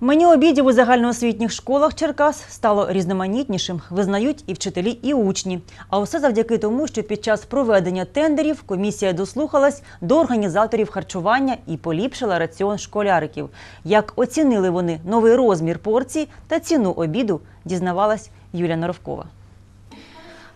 Меню обідів у загальноосвітніх школах Черкас стало різноманітнішим, визнають і вчителі, і учні. А усе завдяки тому, що під час проведення тендерів комісія дослухалась до організаторів харчування і поліпшила раціон школяриків. Як оцінили вони новий розмір порцій та ціну обіду, дізнавалась Юлія Норовкова.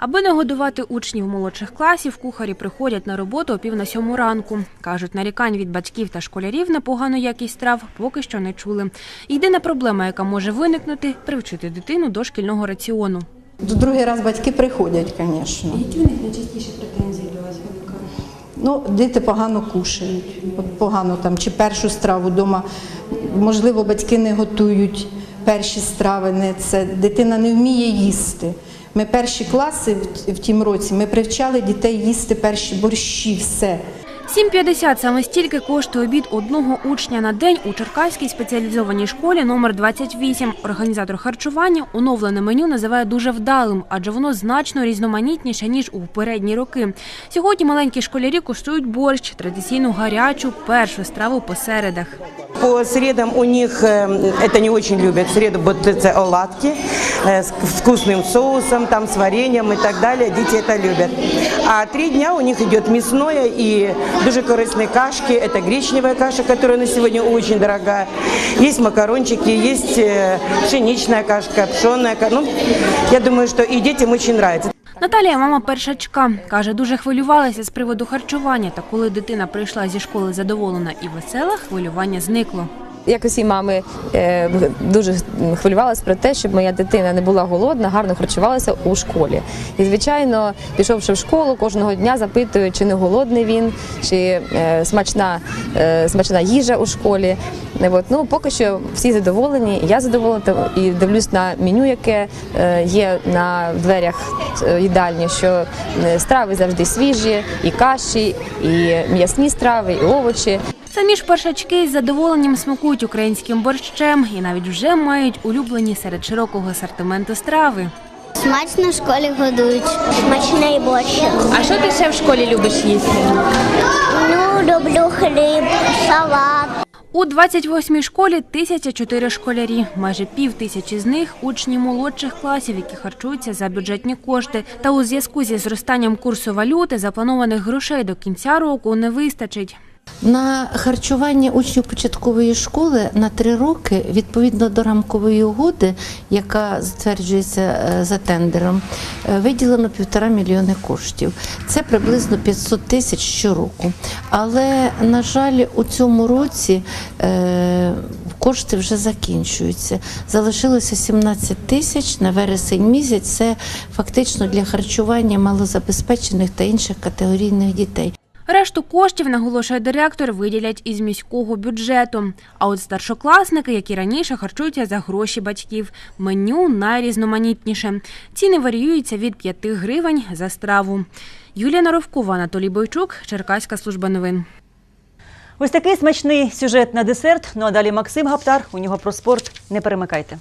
Аби нагодувати учнів молодших класів, кухарі приходять на роботу о пів на сьому ранку. Кажуть, нарікань від батьків та школярів на погану якість страв поки що не чули. Єдина проблема, яка може виникнути – привчити дитину до шкільного раціону. Другий раз батьки приходять, звісно. Які у них найчастіші претензії до вас? Ну, діти погано кушають, от погано там, чи першу страву вдома. Можливо, батьки не готують перші страви, не це. Дитина не вміє їсти. Ми перші класи в, тім році ми привчали дітей їсти перші борщі, все. 7,50 – саме стільки коштує обід одного учня на день у Черкаській спеціалізованій школі номер 28. Організатор харчування оновлене меню називає дуже вдалим, адже воно значно різноманітніше, ніж у попередні роки. Сьогодні маленькі школярі куштують борщ, традиційну гарячу, першу страву по середах. По средам у них э, это не очень любят. В среду будут это оладки э, с вкусным соусом, там с вареньем и так далее. Дети это любят. А три дня у них идет мясное и дуже корыстные кашки. Это гречневая каша, которая на сегодня очень дорогая. Есть макарончики, есть э, пшеничная кашка, пшеная каша. Ну, я думаю, что и детям очень нравится. Наталія, мама першачка, каже, дуже хвилювалася з приводу харчування. Та коли дитина прийшла зі школи задоволена і весела, хвилювання зникло. Як усі мами е, дуже хвилювалися про те, щоб моя дитина не була голодна, гарно харчувалася у школі. І звичайно, пішовши в школу, кожного дня запитую, чи не голодний він, чи е, смачна, е, смачна їжа у школі. От, ну, поки що всі задоволені, я задоволена і дивлюсь на меню, яке є на дверях їдальні, що страви завжди свіжі, і каші, і м'ясні страви, і овочі. Самі ж першачки із задоволенням смакують українським борщем і навіть вже мають улюблені серед широкого асортименту страви. Смачно в школі годують. Смачний борщ. А що ти ще в школі любиш їсти? Ну, люблю хліб, салат. У 28-й школі 1004 школярі. Майже пів тисячі з них учні молодших класів, які харчуються за бюджетні кошти. Та у зв'язку зі зростанням курсу валюти запланованих грошей до кінця року не вистачить. На харчування учнів початкової школи на три роки, відповідно до рамкової угоди, яка затверджується е, за тендером, е, виділено півтора мільйони коштів. Це приблизно 500 тисяч щороку. Але, на жаль, у цьому році е, кошти вже закінчуються. Залишилося 17 тисяч на вересень місяць. Це фактично для харчування малозабезпечених та інших категорійних дітей. Решту коштів, наголошує директор, виділять із міського бюджету. А от старшокласники, які раніше харчуються за гроші батьків, меню найрізноманітніше. Ціни варіюються від 5 гривень за страву. Юлія Наровкова, Анатолій Бойчук, Черкаська служба новин. Ось такий смачний сюжет на десерт. Ну а далі Максим Гаптар. У нього про спорт. Не перемикайте.